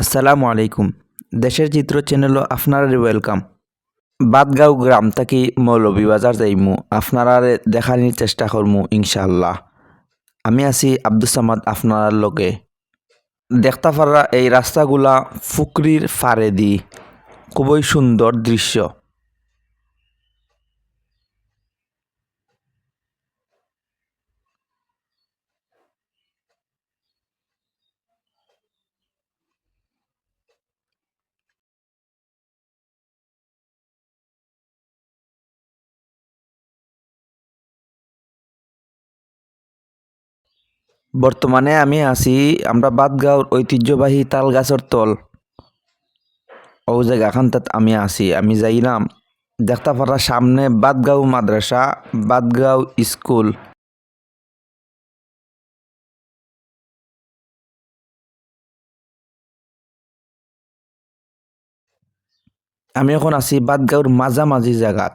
আসসালামু আলাইকুম। দেশের চিত্র চ্যানেল আপনারা ওয়েলকাম বাদগাঁও গ্রাম থাকি মৌলভীবাজার যাইমু। আপনারা দেখানির চেষ্টা করমু ইনশাল্লাহ আমি আছি আব্দুল সামাদ আপনার লগে। দেখতে পারা এই রাস্তাগুলা ফুকরির ফারে দি খুবই সুন্দর দৃশ্য। বর্তমানে আমি আছি, আমরা বাদগাঁওর ঐতিহ্যবাহী তাল গাছর তল। ও জায়গাখানটাত আমি আছি, আমি যাইলাম দেখতে পারা সামনে বাদগাঁও মাদ্রাসা, বাদগাঁও স্কুল। আমি এখন আছি বাদগাঁওর মাঝামাঝি জায়গাত।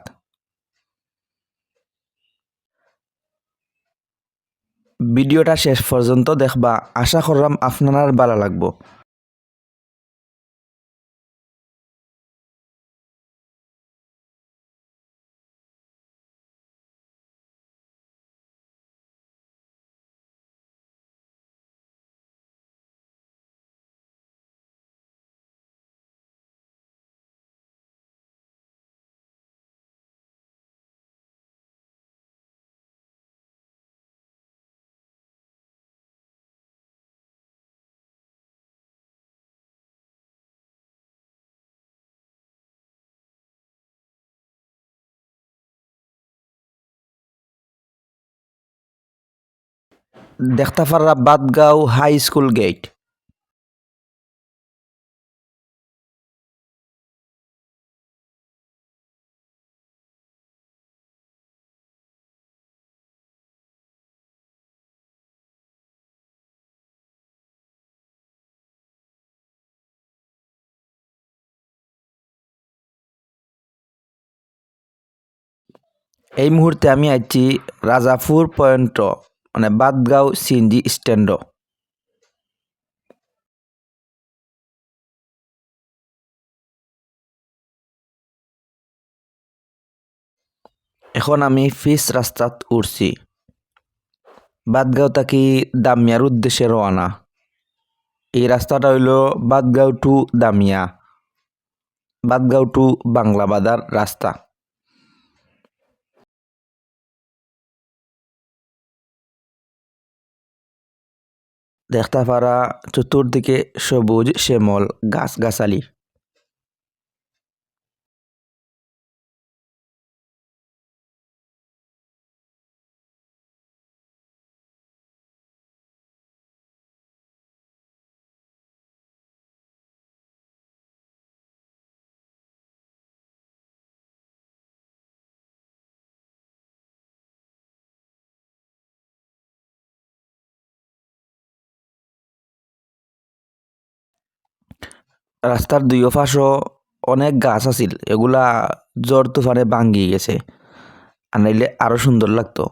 ভিডিওটা শেষ পর্যন্ত দেখবা। আশা করলাম আপনার ভালো লাগবো। দেখতে পারা বাদগাঁও হাই স্কুল গেট। এই মুহূর্তে আমি আছি রাজাপুর পয়েন্ট মানে বাদগাঁও সিএনজি স্ট্যান্ড এখন আমি ফিস রাস্তাত উঠছি বাদগাঁও থাকি দামিয়ার উদ্দেশ্যে রওনা? এই রাস্তাটা হইল বাদগাঁও টু দামিয়া। বাদগাঁও টু বাংলা বাজার রাস্তা। দেখতে পারা চতুর্দিকে সবুজ শ্যামল গাছ-গাছালি। রাস্তার দুই পাশও অনেক গাছ আছিল, এগুলা জ্বর তুফানে ভাঙ্গি গেছে। আর নাইলে আরও সুন্দর লাগতো।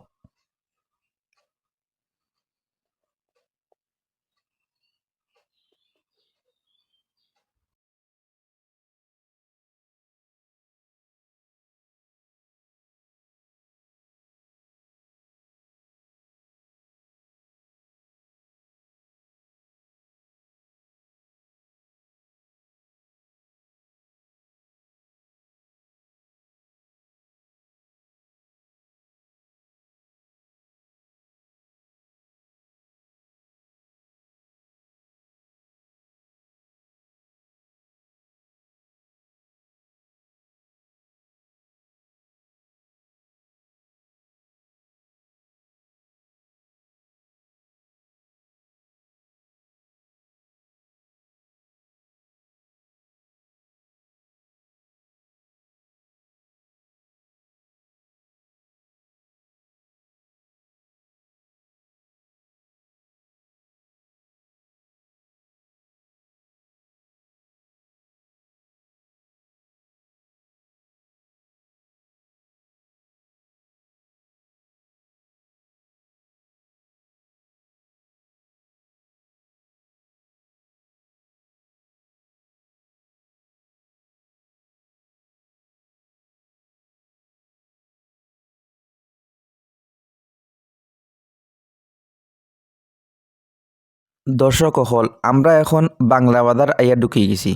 দর্শক হল, আমরা এখন বাংলা বাজার আইয়া ঢুকে গেছি।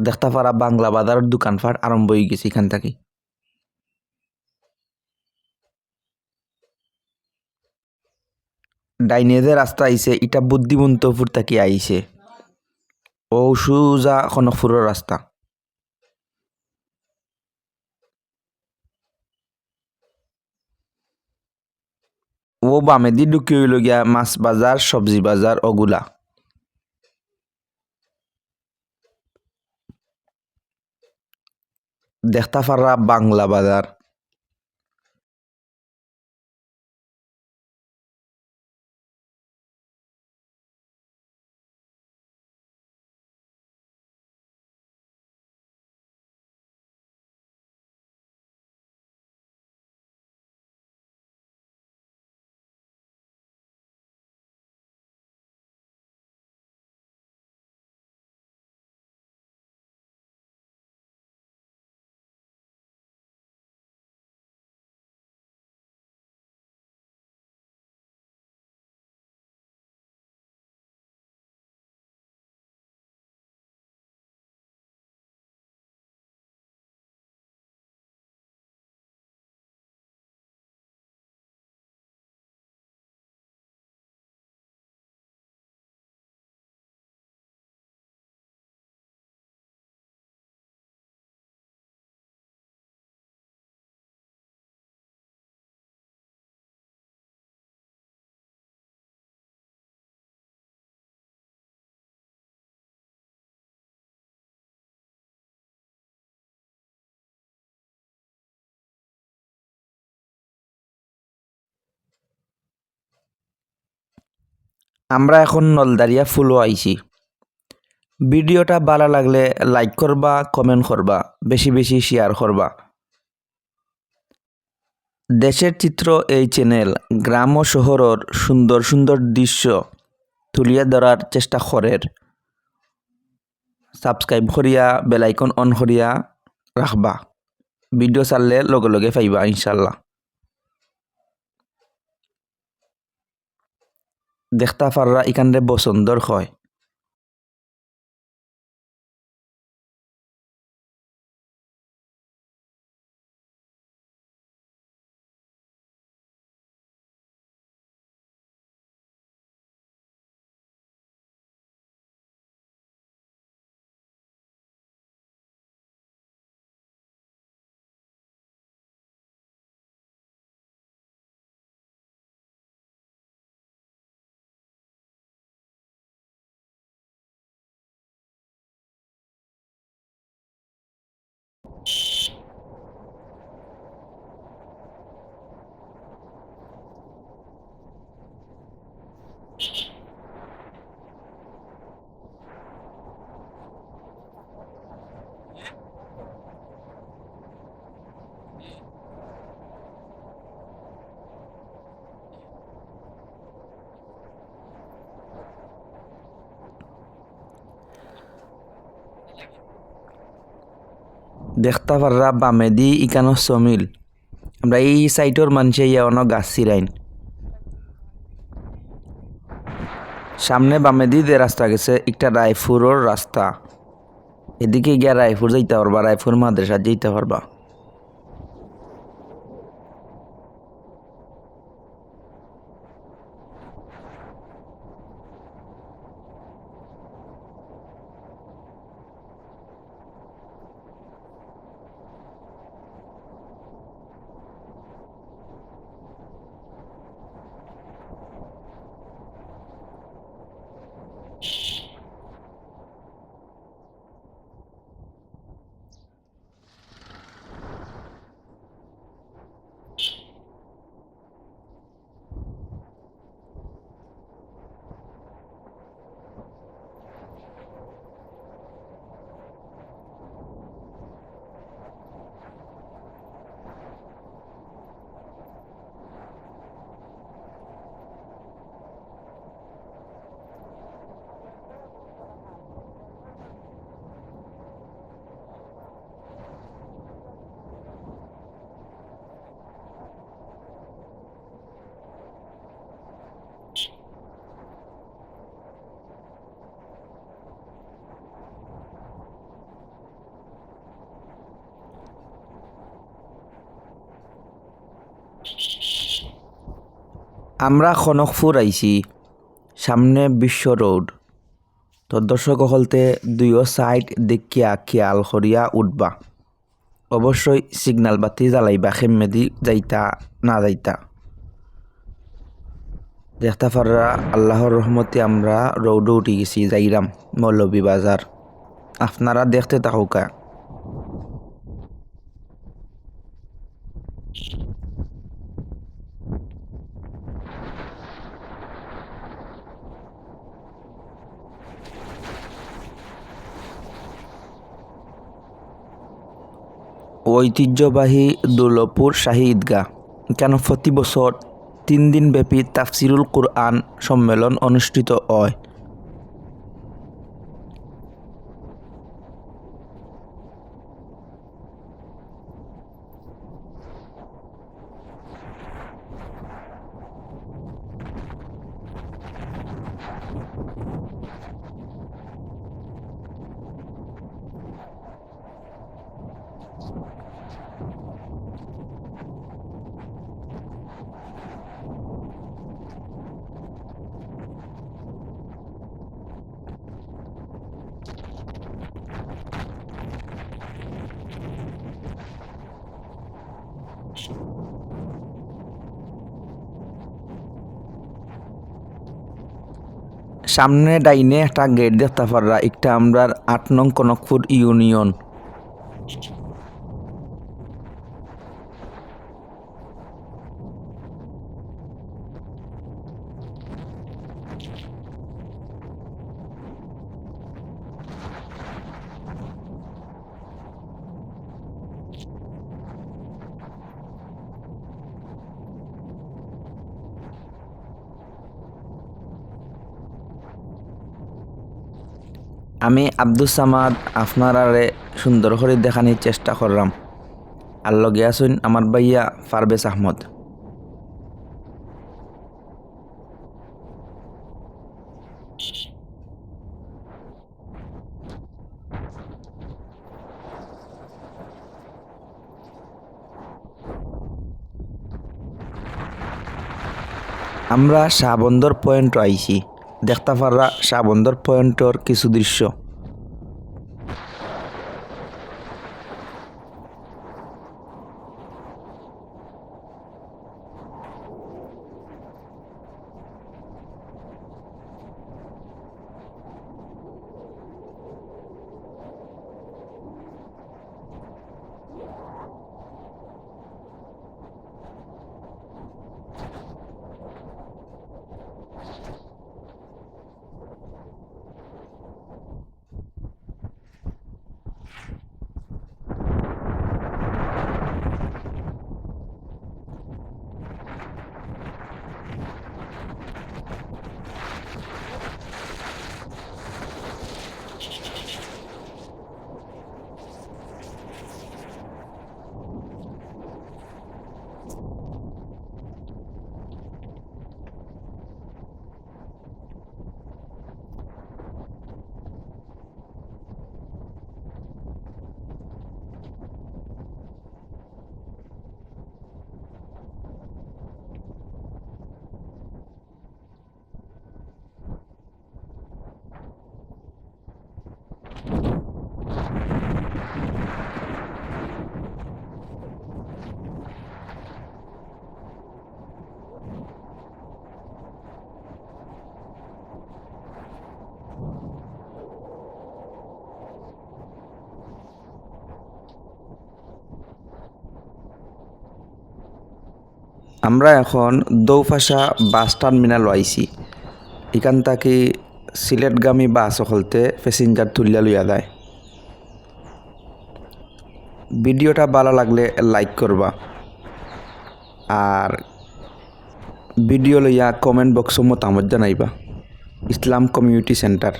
দেখতে পারা বাংলা বাজার দোকান দোকানপাট আরম্ভ হয়ে গেছি এখান থেকে। ডাইনেদের রাস্তা আইছে এটা বুদ্ধিমন্তপুর থেকে আইছে। ও সুজা কনকপুরের রাস্তা। ও বামেদি ঢুকি হইল গিয়া মাছ বাজার সবজি বাজার অগুলা দেখতা পারা বাংলা বাজার আমরা এখন নলদারিয়া ফুলও আইছি। ভিডিওটা ভালো লাগলে লাইক করবা কমেন্ট করবা, বেশি বেশি শেয়ার করবা। দেশের চিত্র এই চ্যানেল গ্রাম ও শহরের সুন্দর সুন্দর দৃশ্য তুলিয়া ধরার চেষ্টা করের। সাবস্ক্রাইব করিয়া বেলাইকন অন করিয়া রাখবা। ভিডিও চাললে লগে লগে পাইবা, ইনশাল্লাহ। দেখতা পাররা এখানে বসুন্দর হয়। দেখতা পাররা বামেদি ইকানো সমিল। আমরা এই সাইটর মানুষে ইয়া গাছ চিরাইন সামনে বামেদি যে রাস্তা গেছে একটা রায়পুরের রাস্তা। এদিকে গিয়া রায়পুর যাইতে পারবা রায়পুর মাদ্রাসা যাইতে পারবা। আমরা খনকপুর আইছি, সামনে বিশ্ব রোড। তো দর্শক হলতে দুইও সাইড দেখিয়া খেয়াল করিয়া উঠবা। অবশ্যই সিগনাল বাতি জ্বালাইবা খেমেদি যাইতা, না যাইতা। দেখতে পাররা আল্লাহর রহমতে আমরা রৌডে উঠে গেছি, যাইরাম মৌলভী বাজার। আপনারা দেখতে থাকুকা ঐতিহ্যবাহী দুলপুর শাহী ঈদগাহ কেন প্রতি বছর তিন দিনব্যাপী তাফসিরুল কুরআন সম্মেলন অনুষ্ঠিত হয়? সামনে ডাইনে একটা গেট দেখতে পাররা। একটা আমরা আট নং কনকপুর ইউনিয়ন। আমি আব্দুল সামাদ আপনারারে সুন্দর করে দেখানোর চেষ্টা করলাম। আর লগে আসুন আমার ভাইয়া পারভেজ আহমদ। আমরা শাহবন্দর পয়েন্ট আইছি। দেখতে পাররা সাবন্দর পয়েন্টর কিছু দৃশ্য। আমরা এখন দৌফাশা বাস টার্মিনাল আইছি। এখান থেকে সিলেটগামী বাস হলতে প্যাসেঞ্জার তুলিয়া লইয়া যায়। ভিডিওটা ভালো লাগলে লাইক করবা। আর ভিডিও লইয়া কমেন্ট বক্স মতামত জানাইবা। ইসলাম কমিউনিটি সেন্টার।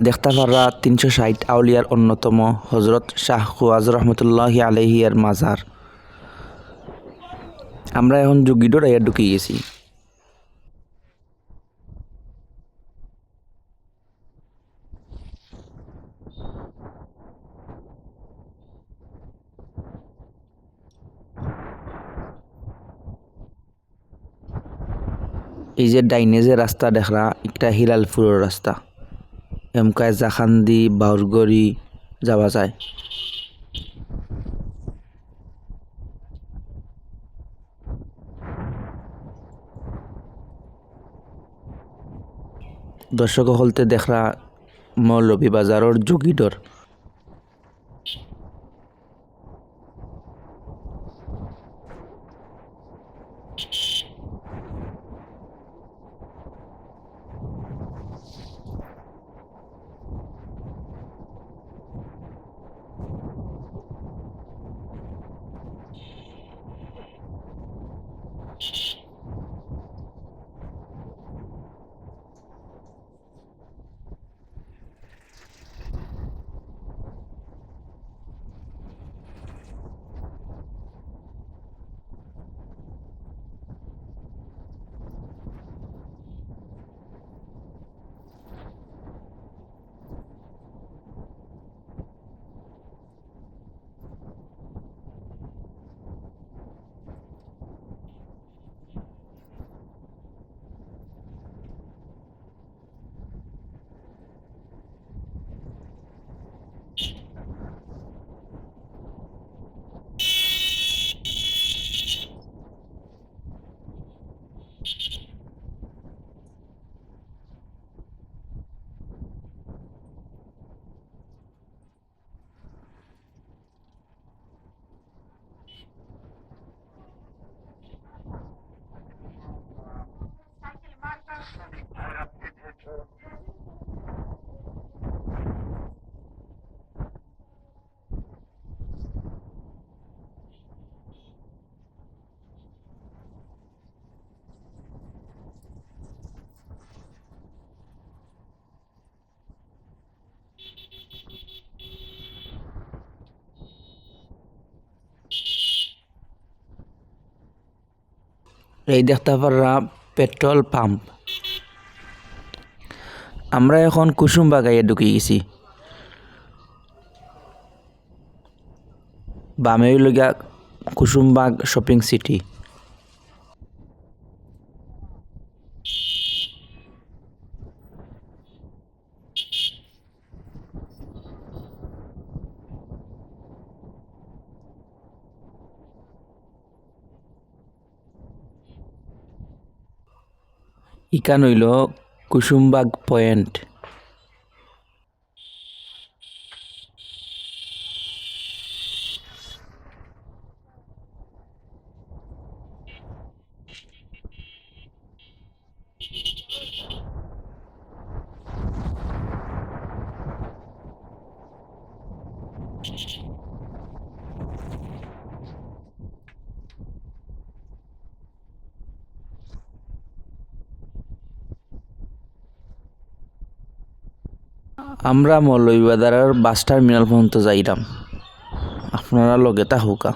দেখতাভাররা তিনশো ষাট আউলিয়ার অন্যতম হজরত শাহ খুয়াজ রহমতুল্লাহ আলহিয়ার মাজার। আমরা এখন যুগিডো রাইয়া ঢুকিয়ে গেছি। এই যে ডাইনে যে রাস্তা, দেখরা একটা হিলালপুরের রাস্তা। এমকায় জাখান্দি বাউরগড়ি যাওয়া যায়। দর্শক হলতে দেখরা মৌলভী বাজারের যোগীডর এই দেখতে পাররা পেট্রোল পাম্প। আমরা এখন কুসুম বাগাইয়ে ঢুকে গেছি। বামে লগিয়া কুসুমবাগ শপিং সিটি। ইকান হইল কুসুমবাগ পয়েন্ট। আমরা মৌলভীবাজারের বাস টার্মিনাল পর্যন্ত যাইলাম আপনারা লগে তা হোকা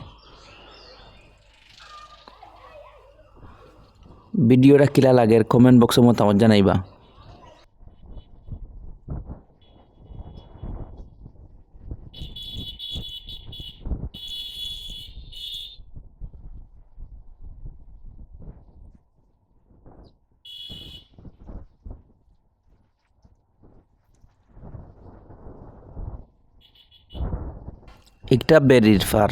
ভিডিওটা কিলা লাগে কমেন্ট বক্সে মতামত জানাইবা। একটা বেরির ফার।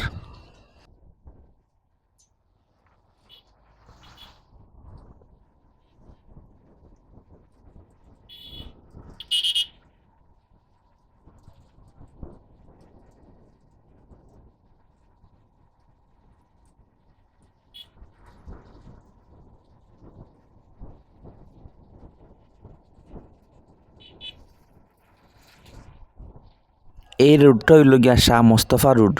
এই রুটটা হইল গিয়া শাহ মোস্তফা রোড।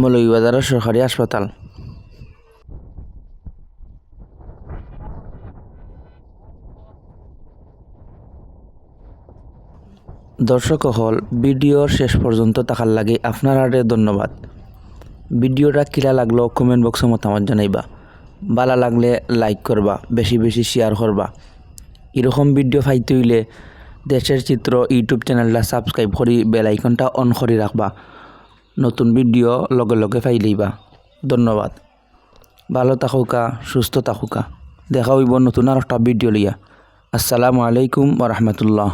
মৌলভীবাজারের সরকারি হাসপাতাল। দর্শক হল, ভিডিওর শেষ পর্যন্ত থাকার লাগে আপনার ধন্যবাদ। ভিডিওটা কিলা লাগল কমেন্ট বক্সে মতামত জানাইবা। ভালো লাগলে লাইক করবা, বেশি বেশি শেয়ার করবা। এরকম ভিডিও পাইতে হইলে দেশের চিত্র ইউটিউব চ্যানেলটা সাবস্ক্রাইব করি বেল আইকনটা অন করে রাখবা। নতুন ভিডিও লগে লগে পাইলেইবা ধন্যবাদ। ভালো থাকুকা, সুস্থ থাকুকা। দেখা হইব নতুন আর একটা ভিডিও লিয়া আসসালামু আলাইকুম ওরহমতুল্লাহ